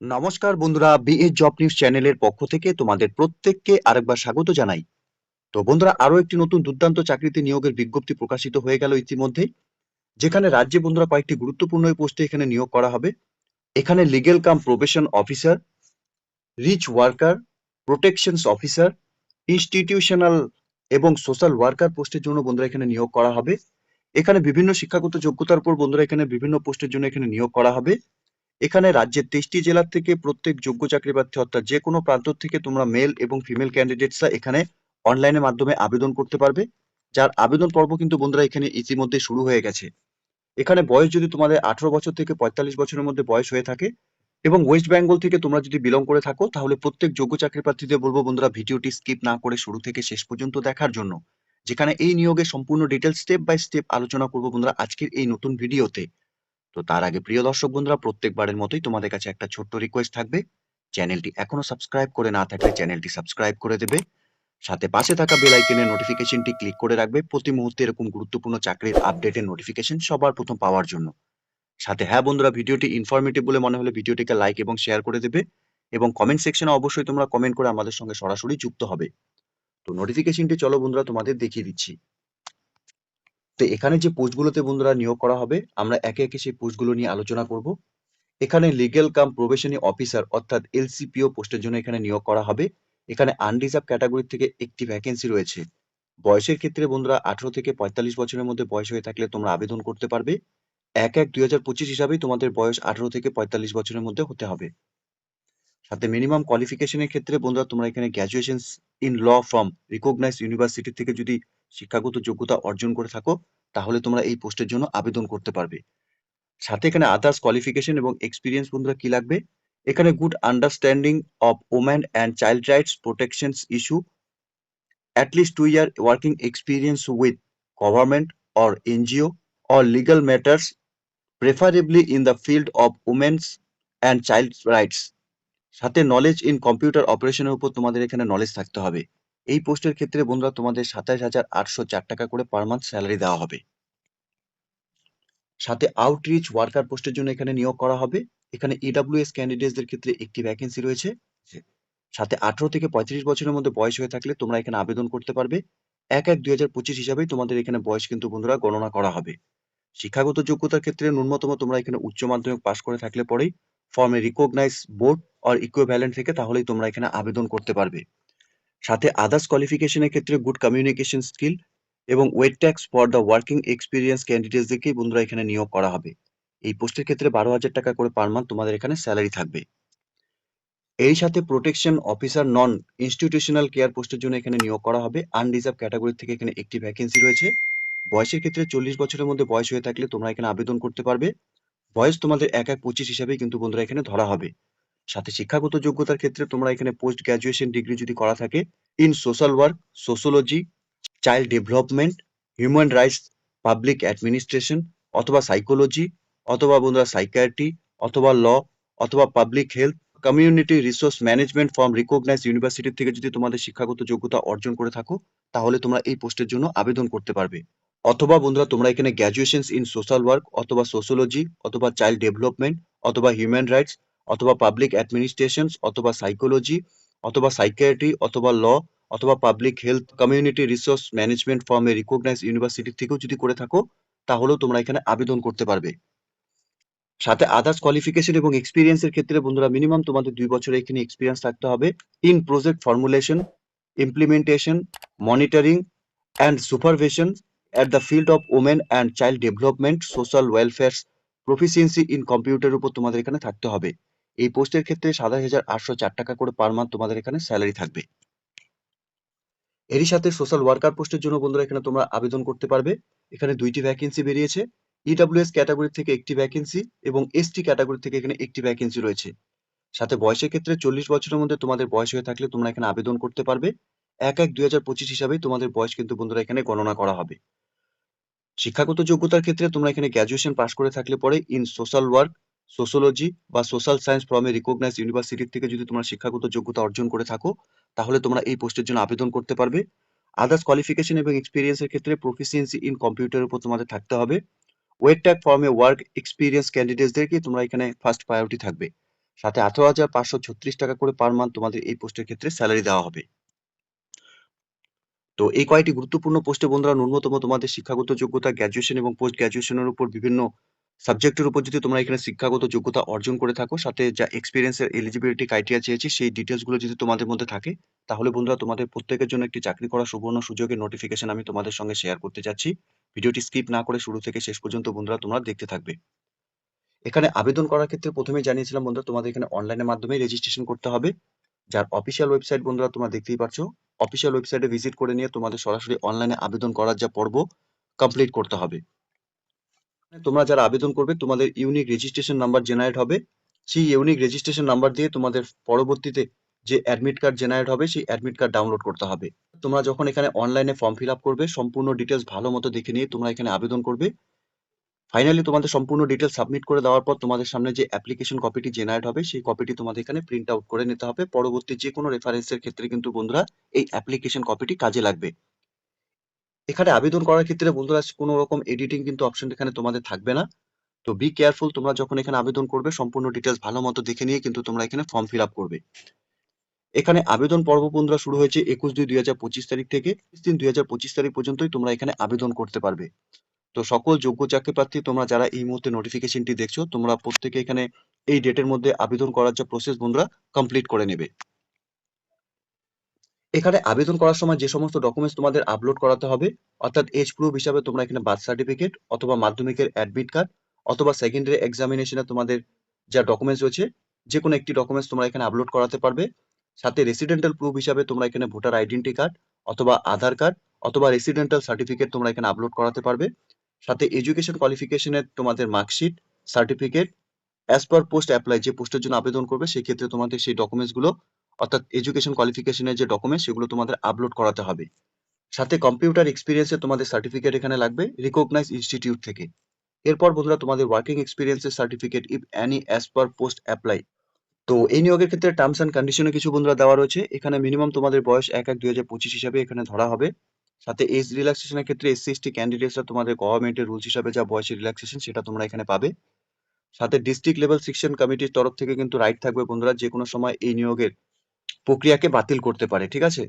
নমস্কার বন্ধুরা BA job news চ্যানেলের পক্ষ থেকে তোমাদের প্রত্যেককে আরেকবার স্বাগত জানাই। তো বন্ধুরা আরও একটি নতুন দুর্দান্ত চাকরিতে নিয়োগের বিজ্ঞপ্তি প্রকাশিত হয়ে গেল ইতিমধ্যে। যেখানে রাজ্যে বন্ধুরা কয়েকটি গুরুত্বপূর্ণ পোস্টে এখানে নিয়োগ করা হবে। এখানে legal cum probation officer reach worker protections officer institutional এবং সোশ্যাল ওয়ার্কার পোস্টের জন্য বন্ধুরা এখানে নিয়োগ করা হবে। এখানে বিভিন্ন শিক্ষাগত যোগ্যতার উপর বন্ধুরা এখানে বিভিন্ন পোস্টের জন্য এখানে নিয়োগ করা হবে। এখানে রাজ্যের তেইশটি জেলার থেকে প্রত্যেক যোগ্য চাকরি প্রার্থী, অর্থাৎ যে কোনো প্রান্ত থেকে তোমরা মেল এবং ফিমেল ক্যান্ডিডেটসরা এখানে অনলাইনের মাধ্যমে আবেদন করতে পারবে। যার আবেদন পর্ব কিন্তু বন্ধুরা এখানে ইতিমধ্যে শুরু হয়ে গেছে। এখানে বয়স যদি তোমাদের আঠারো বছর থেকে পঁয়তাল্লিশ বছরের মধ্যে বয়স হয়ে থাকে এবং ওয়েস্ট বেঙ্গল থেকে তোমরা যদি বিলং করে থাকো, তাহলে প্রত্যেক যোগ্য চাকরি প্রার্থীদের বলব বন্ধুরা, ভিডিওটি স্কিপ না করে শুরু থেকে শেষ পর্যন্ত দেখার জন্য। যেখানে এই নিয়োগের সম্পূর্ণ ডিটেল স্টেপ বাই স্টেপ আলোচনা করব বন্ধুরা আজকের এই নতুন ভিডিওতে তো তার আগে প্রিয় দর্শক বন্ধুরা, প্রত্যেকবারের মতোই তোমাদের কাছে একটা ছোট্ট রিকোয়েস্ট থাকবে। চ্যানেলটি এখনও সাবস্ক্রাইব করে না থাকলে চ্যানেলটি সাবস্ক্রাইব করে দেবে। সাথে পাশে থাকা বেল আইকনের নোটিফিকেশনটি ক্লিক করে রাখবে। প্রতি মুহূর্তে এরকম গুরুত্বপূর্ণ চাকরির আপডেটের নোটিফিকেশন সবার প্রথম পাওয়ার জন্য। সাথে হ্যাঁ বন্ধুরা, ভিডিওটি ইনফরমেটিভ বলে মনে হলে ভিডিওটিকে লাইক এবং শেয়ার করে দেবে এবং কমেন্ট সেকশনে অবশ্যই তোমরা কমেন্ট করে আমাদের সঙ্গে সরাসরি যুক্ত হবে। তো নোটিফিকেশনটি চলো বন্ধুরা তোমাদের দেখিয়ে দিচ্ছি। তো এখানে যে পোস্টগুলোতে বন্ধুরা নিয়োগ করা হবে, আমরা একে একে সেই পোস্টগুলো নিয়ে আলোচনা করব। এখানে লিগেল কাম প্রবেশনী অফিসার অর্থাৎ এলসিপিও পোস্টের জন্য এখানে নিয়োগ করা হবে। এখানে আনরিজার্ভ ক্যাটাগরি থেকে একটি ভ্যাকেন্সি রয়েছে। বয়সের ক্ষেত্রে বন্ধুরা আঠারো থেকে পঁয়তাল্লিশ বছরের মধ্যে বয়স হয়ে থাকলে তোমরা আবেদন করতে পারবে। এক এক দুই হাজার পঁচিশ হিসাবেই তোমাদের বয়স আঠারো থেকে পঁয়তাল্লিশ বছরের মধ্যে হতে হবে। সাথে মিনিমাম কোয়ালিফিকেশনের ক্ষেত্রে বন্ধুরা তোমরা এখানে graduation in law from recognise university থেকে যদি শিক্ষাগত যোগ্যতা অর্জন করে থাকো, তাহলে তোমরা এই পোস্টের জন্য আবেদন করতে পারবে। সাথে এখানে আদার্স কোয়ালিফিকেশন এবং এক্সপিরিয়েন্স বন্ধুরা কি লাগবে? এখানে good understanding of woman and child rights protections issue at least two year working experience with government or NGO or legal matters preferably in the field of women's and child rights সাথে knowledge in computer অপারেশনের উপর তোমাদের এখানে knowledge থাকতে হবে। এই পোস্টের ক্ষেত্রে বন্ধুরা তোমাদের সাতাশ হাজার আটশো চার টাকা করে পার মান্থ স্যালারি দেওয়া হবে। সাথে আউটরিচ ওয়ার্কার পোস্টের জন্য এখানে নিয়োগ করা হবে। এখানে ইডাব্লিউএস ক্যান্ডিডেটসদের ক্ষেত্রে একটি ভ্যাকেন্সি রয়েছে। সাথে আঠারো থেকে পঁয়ত্রিশ বছরের মধ্যে বয়স হয়ে থাকলে তোমরা এখানে আবেদন করতে পারবে। এক এক দুই হাজার পঁচিশ হিসাবেই তোমাদের এখানে বয়স কিন্তু বন্ধুরা গণনা করা হবে। শিক্ষাগত যোগ্যতার ক্ষেত্রে ন্যূনতম তোমরা এখানে উচ্চ মাধ্যমিক পাশ করে থাকলে পরেই ফর্মে রিকগনাইজ বোর্ড অর ইকুইভ্যালেন্ট থেকে তাহলেই তোমরা এখানে আবেদন করতে পারবে। সাথে আদার্স কোয়ালিফিকেশনের ক্ষেত্রে গুড কমিউনিকেশন স্কিল এবং weightage for the working experience ক্যান্ডিডেটসদেরকেই বন্ধুরা এখানে নিয়োগ করা হবে। এই পোস্টের ক্ষেত্রে বারো হাজার টাকা করে পার মান্থ তোমাদের এখানে স্যালারি থাকবে। এই সাথে protection officer non institutional care পোস্টের জন্য এখানে নিয়োগ করা হবে। আনরিজার্ভ ক্যাটাগরি থেকে এখানে একটি ভ্যাকেন্সি রয়েছে। বয়সের ক্ষেত্রে চল্লিশ বছরের মধ্যে বয়স হয়ে থাকলে তোমরা এখানে আবেদন করতে পারবে। বয়স তোমাদের এক এক পঁচিশ হিসাবেই কিন্তু বন্ধুরা এখানে ধরা হবে। সাথে শিক্ষাগত যোগ্যতার ক্ষেত্রে তোমরা এখানে পোস্ট গ্রাজুয়েশন ডিগ্রি যদি করা থাকে in social work sociology child development human rights public administration অথবা সাইকোলজি অথবা বন্ধুরা সাইকিয়াট্রি অথবা ল অথবা public health community resource management from recognise university থেকে যদি তোমাদের শিক্ষাগত যোগ্যতা অর্জন করে থাকো, তাহলে তোমরা এই পোস্টের জন্য আবেদন করতে পারবে। অথবা বন্ধুরা, তোমরা এখানে গ্র্যাজুয়েশন ইন সোশ্যাল ওয়ার্ক অথবা সোশ্যোলজি অথবা চাইল্ড ডেভেলপমেন্ট অথবা হিউম্যান রাইটস অথবা পাবলিক অ্যাডমিনিস্ট্রেশন অথবা সাইকোলজি অথবা সাইকিয়াট্রি অথবা ল অথবা public health community resource management from recognise university থেকেও যদি করে থাকো, তাহলেও তোমরা এখানে আবেদন করতে পারবে। সাথে আদার্স কোয়ালিফিকেশন এবং এক্সপিরিয়েন্সের ক্ষেত্রে বন্ধুরা মিনিমাম তোমাদের দুই বছর এখানে এক্সপিরিয়েন্স থাকতে হবে। In project formulation implementation monitoring and supervision at the field of women and child development social welfare proficiency in computer উপর তোমাদের এখানে থাকতে হবে। এই পোস্টের ক্ষেত্রে সাতাশ হাজার আটশো চার টাকা করে পার মান্থ তোমাদের এখানে স্যালারি থাকবে। এরই সাথে সোশ্যাল ওয়ার্কার পোস্টের জন্য বন্ধুরা এখানে তোমরা আবেদন করতে পারবে। এখানে দুইটি ভ্যাকেন্সি বেরিয়েছে। ইডাব্লিউএস ক্যাটাগরি থেকে একটি ভ্যাকেন্সি এবং এসটি ক্যাটাগরি থেকে এখানে একটি ভ্যাকেন্সি রয়েছে। সাথে বয়সের ক্ষেত্রে চল্লিশ বছরের মধ্যে তোমাদের বয়স হয়ে থাকলে তোমরা এখানে আবেদন করতে পারবে। এক এক দুই হাজার পঁচিশ হিসাবে তোমাদের বয়স কিন্তু বন্ধুরা এখানে গণনা করা হবে। শিক্ষাগত যোগ্যতার ক্ষেত্রে তোমরা এখানে গ্র্যাজুয়েশন পাশ করে থাকলে পরে ইন সোশ্যাল ওয়ার্ক সোশ্যোলজি বা social science from recognise university থেকে যদি তোমরা শিক্ষাগত যোগ্যতা অর্জন করে থাকো, তাহলে তোমরা এই পোস্টের জন্য আবেদন করতে পারবে। আদার্স কোয়ালিফিকেশন এবং এক্সপিরিয়েন্সের ক্ষেত্রে প্রফিসিয়েন্সি ইন কম্পিউটার উপর তোমাদের থাকতে হবে। ওয়েট ফর্মে ওয়ার্ক এক্সপিরিয়েন্স ক্যান্ডিডেটসদেরকে তোমরা এখানে ফার্স্ট প্রায়োরিটি থাকবে। সাথে আঠারো হাজার পাঁচশো ছত্রিশ টাকা করে পার মান্থ তোমাদের এই পোস্টের ক্ষেত্রে স্যালারি দেওয়া হবে। তো এই কয়েকটি গুরুত্বপূর্ণ পোস্টে বন্ধুরা ন্যূনতম তোমাদের শিক্ষাগত যোগ্যতা গ্র্যাজুয়েশন এবং পোস্ট গ্র্যাজুয়েশনের উপর বিভিন্ন সাবজেক্টের উপর যদি তোমরা এখানে শিক্ষাগত যোগ্যতা অর্জন করে থাকো, সাথে যা এক্সপিরিয়েন্সের এলিজিবিলিটি ক্রাইটেরিয়া চেয়েছি, সেই ডিটেলসগুলো যদি তোমাদের মধ্যে থাকে, তাহলে বন্ধুরা তোমাদের প্রত্যেকের জন্য একটি চাকরি করার সুবর্ণ সুযোগের নোটিফিকেশন আমি তোমাদের সঙ্গে শেয়ার করতে যাচ্ছি। ভিডিওটি স্কিপ না করে শুরু থেকে শেষ পর্যন্ত বন্ধুরা তোমরা দেখতে থাকবে। এখানে আবেদন করার ক্ষেত্রে প্রথমে জানিয়েছিলাম বন্ধুরা, তোমাদের এখানে অনলাইনের মাধ্যমে রেজিস্ট্রেশন করতে হবে। যার অফিসিয়াল ওয়েবসাইট বন্ধুরা তোমরা দেখতেই পাচ্ছ অফিসিয়াল ওয়েবসাইটে ভিজিট করে নিয়ে তোমাদের সরাসরি অনলাইনে আবেদন করার যা পর্ব কমপ্লিট করতে হবে। তোমরা যারা আবেদন করবে, তোমাদের ইউনিক রেজিস্ট্রেশন নাম্বার জেনারেট হবে। সেই ইউনিক রেজিস্ট্রেশন নাম্বার দিয়ে তোমাদের পরবর্তীতে যে অ্যাডমিট কার্ড জেনারেট হবে, সেই অ্যাডমিট কার্ড ডাউনলোড করতে হবে। তোমরা যখন এখানে অনলাইনে ফর্ম ফিল আপ করবে, সম্পূর্ণ ডিটেলস ভালো মতো দেখে নিয়ে তোমরা এখানে আবেদন করবে। ফাইনালি তোমাদের সম্পূর্ণ ডিটেলস সাবমিট করে দেওয়ার পর তোমাদের সামনে যে অ্যাপ্লিকেশন কপিটি জেনারেট হবে, সেই কপিটি তোমাদের এখানে প্রিন্ট আউট করে নিতে হবে। পরবর্তী যে কোনো রেফারেন্সের ক্ষেত্রে কিন্তু বন্ধুরা, এই অ্যাপ্লিকেশন কপিটি কাজে লাগবে। এখানে আবেদন করার ক্ষেত্রে বন্ধুরা কোনো রকম এডিটিং কিন্তু অপশন এখানে তোমাদের থাকবে না। তো বি কেয়ারফুল তোমরা যখন এখানে আবেদন করবে, সম্পূর্ণ ডিটেলস ভালো মতো দেখে নিয়ে কিন্তু তোমরা এখানে ফর্ম ফিল আপ করবে। এখানে আবেদন পর্ব বন্ধুরা শুরু হয়েছে একুশ দুই দুই হাজার পঁচিশ তারিখ থেকে। তিন দুই হাজার পঁচিশ তারিখ পর্যন্তই তোমরা এখানে আবেদন করতে পারবে। তো সকল যোগ্য চাকরি প্রার্থী, তোমরা যারা এই মুহূর্তে নোটিফিকেশনটি দেখছ, তোমরা প্রত্যেকে এখানে এই ডেটের মধ্যে আবেদন করার যে প্রসেস বন্ধুরা কমপ্লিট করে নেবে। এখানে আবেদন করার সময় যে সমস্ত ডকুমেন্টস তোমাদের আপলোড করাতে হবে, অর্থাৎ এজ প্রুফ হিসাবে তোমরা এখানে বার্থ সার্টিফিকেট অথবা মাধ্যমিকের অ্যাডমিট কার্ড অথবা সেকেন্ডারি এক্সামিনেশনে তোমাদের যা ডকুমেন্টস রয়েছে যে কোনো একটি ডকুমেন্টস তোমরা এখানে আপলোড করাতে পারবে। সাথে রেসিডেন্টাল প্রুফ হিসাবে তোমরা এখানে ভোটার আইডেন্টি কার্ড অথবা আধার কার্ড অথবা রেসিডেন্টাল সার্টিফিকেট তোমরা এখানে আপলোড করাতে পারবে। সাথে এডুকেশন কোয়ালিফিকেশনের তোমাদের marksheet certificate as per post apply যে পোস্টের জন্য আবেদন করবে সেই ক্ষেত্রে তোমাদের সেই ডকুমেন্টসগুলো অর্থাৎ এডুকেশন কোয়ালিফিকেশনের যে ডকুমেন্ট সেগুলো তোমাদের আপলোড করাতে হবে। সাথে কম্পিউটার এক্সপিরিয়েন্সে তোমাদের সার্টিফিকেট এখানে লাগবে রিকগনাইজ ইনস্টিটিউট থেকে। এরপর বন্ধুরা তোমাদের working এক্সপিরিয়েন্সের certificate if any as per post apply তো এই নিয়োগের ক্ষেত্রে টার্মস অ্যান্ড কন্ডিশনে কিছু বন্ধুরা দেওয়া রয়েছে। এখানে মিনিমাম তোমাদের বয়স এক এক, দুই হিসাবে এখানে ধরা হবে। সাথে এজ রিল্যাক্সেশনের ক্ষেত্রে এসসি এসটি ক্যান্ডিডেটসরা তোমাদের গভর্নমেন্টের রুলস হিসাবে যা বয়সের রিল্যাক্সেশন সেটা তোমরা এখানে পাবে। সাথে ডিস্ট্রিক্ট লেভেল সিকশন কমিটির তরফ থেকে কিন্তু রাইট থাকবে বন্ধুরা। যে কোনো সময় এই নিয়োগের প্রক্রিয়াকে বাতিল করতে পারে, ঠিক আছে?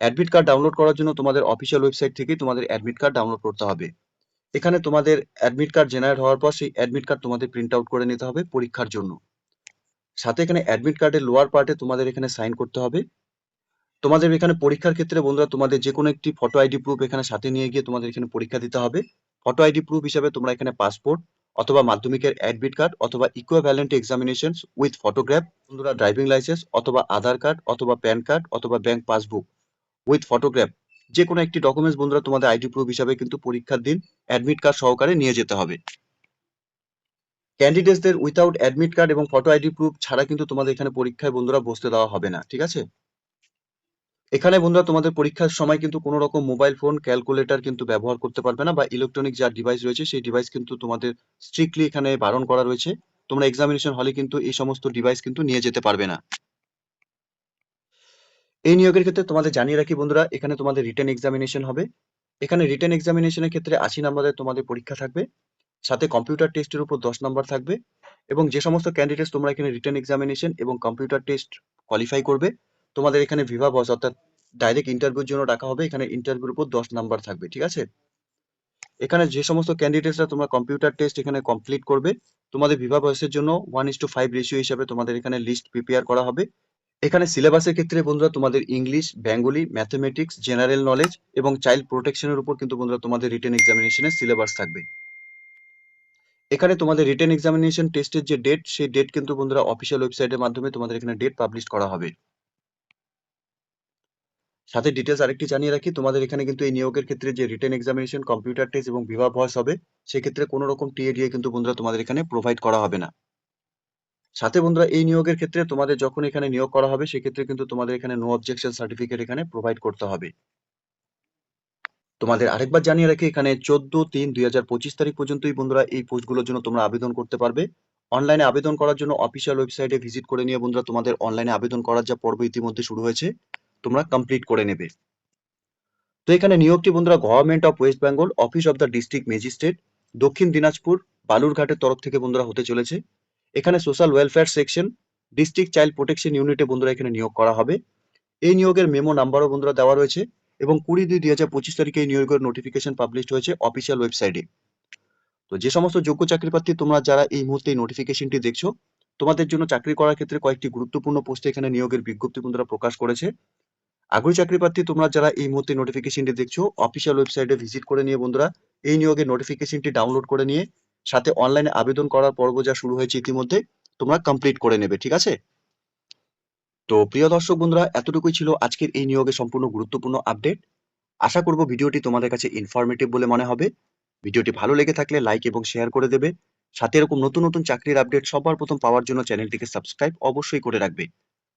অ্যাডমিট কার্ড ডাউনলোড করার জন্য তোমাদের অফিসিয়াল ওয়েবসাইট থেকেই তোমাদের অ্যাডমিট কার্ড ডাউনলোড করতে হবে। এখানে তোমাদের অ্যাডমিট কার্ড জেনারেট হওয়ার পর সেই অ্যাডমিট কার্ড তোমাদের প্রিন্ট আউট করে নিতে হবে পরীক্ষার জন্য। সাথে এখানে অ্যাডমিট কার্ডের লোয়ার পার্টে তোমাদের এখানে সাইন করতে হবে। তোমাদের এখানে পরীক্ষার ক্ষেত্রে বন্ধুরা তোমাদের যে কোনো একটি ফটো আইডি প্রুফ এখানে সাথে নিয়ে গিয়ে তোমাদের এখানে পরীক্ষা দিতে হবে। ফটো আইডি প্রুফ হিসাবে তোমরা এখানে পাসপোর্ট অথবা মাধ্যমিকের অ্যাডমিট কার্ড অথবা ইকুইভ্যালেন্ট এক্সামিনেশন উইথ ফটোগ্রাফ বন্ধুরা ড্রাইভিং লাইসেন্স অথবা আধার কার্ড অথবা প্যান কার্ড অথবা ব্যাংক পাসবুক উইথ ফটোগ্রাফ যে কোনো একটি ডকুমেন্টস বন্ধুরা তোমাদের আইডি প্রুফ হিসাবে কিন্তু পরীক্ষার দিন অ্যাডমিট কার্ড সহকারে নিয়ে যেতে হবে। ক্যান্ডিডেটসদের উইথাউট অ্যাডমিট কার্ড এবং ফটো আইডি প্রুফ ছাড়া কিন্তু তোমাদের এখানে পরীক্ষায় বন্ধুরা বসতে দেওয়া হবে না, ঠিক আছে? এখানে বন্ধুরা তোমাদের পরীক্ষার সময় কিন্তু কোনো রকম মোবাইল ফোন ক্যালকুলেটর কিন্তু ব্যবহার করতে পারবে না বা ইলেকট্রনিক যা ডিভাইস রয়েছে সেই ডিভাইস কিন্তু তোমাদের স্ট্রিক্টলি এখানে বারণ করা রয়েছে। তোমরা এক্সামিনেশন হলে কিন্তু এই সমস্ত ডিভাইস কিন্তু নিয়ে যেতে পারবে না। এই নিয়োগের ক্ষেত্রে তোমাদের জানিয়ে রাখি বন্ধুরা, এখানে তোমাদের রিটার্ন এক্সামিনেশন হবে। এখানে রিটেন এক্সামিনেশনের ক্ষেত্রে আশি নম্বরের তোমাদের পরীক্ষা থাকবে। সাথে কম্পিউটার টেস্টের উপর দশ নম্বর থাকবে এবং যে সমস্ত ক্যান্ডিডেটস তোমরা এখানে রিটার্ন এক্সামিনেশন এবং কম্পিউটার টেস্ট কোয়ালিফাই করবে তোমাদের এখানে ভিভা বস অর্থাৎ ডাইরেক্ট ইন্টারভিউর জন্য ডাকা হবে। এখানে ইন্টারভিউর উপর দশ নাম্বার থাকবে, ঠিক আছে? এখানে যে সমস্ত ক্যান্ডিডেটসরা তোমরা কম্পিউটার টেস্ট এখানে কমপ্লিট করবে, তোমাদের ভিভা বয়সের জন্য one is to five ratio হিসাবে তোমাদের এখানে লিস্ট প্রিপেয়ার করা হবে। এখানে সিলেবাসের ক্ষেত্রে বন্ধুরা তোমাদের English Bengali mathematics general knowledge এবং চাইল্ড প্রোটেকশনের উপর কিন্তু বন্ধুরা তোমাদের রিটেন এক্সামিনেশনের সিলেবাস থাকবে। এখানে তোমাদের রিটেন এক্সামিনেশন টেস্টের যে ডেট সেই ডেট কিন্তু বন্ধুরা অফিসিয়াল ওয়েবসাইটের মাধ্যমে তোমাদের এখানে ডেট পাবলিশ করা হবে। সাথে ডিটেলস আরেকটি জানিয়ে রাখি, তোমাদের এখানে কিন্তু এই নিয়োগের ক্ষেত্রে যে রিটেন এক্সামিনেশন কম্পিউটার টেস্ট এবং ভিভা ভয়েস হবে সেক্ষেত্রে কোনো রকম টিএডিএ কিন্তু বন্ধুরা তোমাদের এখানে প্রোভাইড করা হবে না। সাথে বন্ধুরা, এই নিয়োগের ক্ষেত্রে তোমাদের যখন এখানে নিয়োগ করা হবে, সেক্ষেত্রে কিন্তু তোমাদের এখানে নো অবজেকশন সার্টিফিকেট এখানে প্রোভাইড করতে হবে। তোমাদের আরেকবার জানিয়ে রাখি, এখানে চোদ্দ তিন দুই তারিখ পর্যন্তই বন্ধুরা এই পোস্টগুলোর জন্য তোমরা আবেদন করতে পারবে। অনলাইনে আবেদন করার জন্য অফিসিয়াল ওয়েবসাইটে ভিজিট করে নিয়ে বন্ধুরা তোমাদের অনলাইনে আবেদন করার যা পর্ব ইতিমধ্যে শুরু হয়েছে। তোমরা কমপ্লিট করে নেবে। তো এখানে নিয়োগটি বন্ধুরা government of West Bengal office of the district magistrate দক্ষিণ দিনাজপুর, বালুরঘাটের তরফ থেকে বন্ধুরা হতে চলেছে। এখানে social welfare section district child protection ইউনিটে বন্ধুরা এখানে নিয়োগ করা হবে। এই নিয়োগের মেমো নাম্বারও বন্ধুরা দেওয়া রয়েছে এবং কুড়ি দুই দুই হাজার পঁচিশ তারিখে এই নিয়োগের নোটিফিকেশন পাবলিশ হয়েছে অফিসিয়াল ওয়েবসাইটে তো যে সমস্ত যোগ্য চাকরি প্রার্থী তোমরা যারা এই মুহূর্তে এই নোটিফিকেশনটি দেখছ, তোমাদের জন্য চাকরি করার ক্ষেত্রে কয়েকটি গুরুত্বপূর্ণ পোস্টে এখানে নিয়োগের বিজ্ঞপ্তি বন্ধুরা প্রকাশ করেছে। আগ্রহী চাকরি প্রার্থী, তোমরা যারা এই মুহূর্তে নোটিফিকেশনটি দেখছ অফিসিয়াল ওয়েবসাইটে ভিজিট করে নিয়ে বন্ধুরা। এই নিয়োগের নোটিফিকেশনটি ডাউনলোড করে নিয়ে, সাথে অনলাইনে আবেদন করার পর্ব যা শুরু হয়েছে ইতিমধ্যে, তোমরা কমপ্লিট করে নেবে, ঠিক আছে? তো প্রিয় দর্শক বন্ধুরা, এতটুকুই ছিল আজকের এই নিয়োগের সম্পূর্ণ গুরুত্বপূর্ণ আপডেট আশা করব ভিডিওটি তোমাদের কাছে ইনফরমেটিভ বলে মনে হবে। ভিডিওটি ভালো লেগে থাকলে লাইক এবং শেয়ার করে দেবে। সাথে এরকম নতুন নতুন চাকরির আপডেট সবার প্রথম পাওয়ার জন্য চ্যানেলটিকে সাবস্ক্রাইব অবশ্যই করে রাখবে।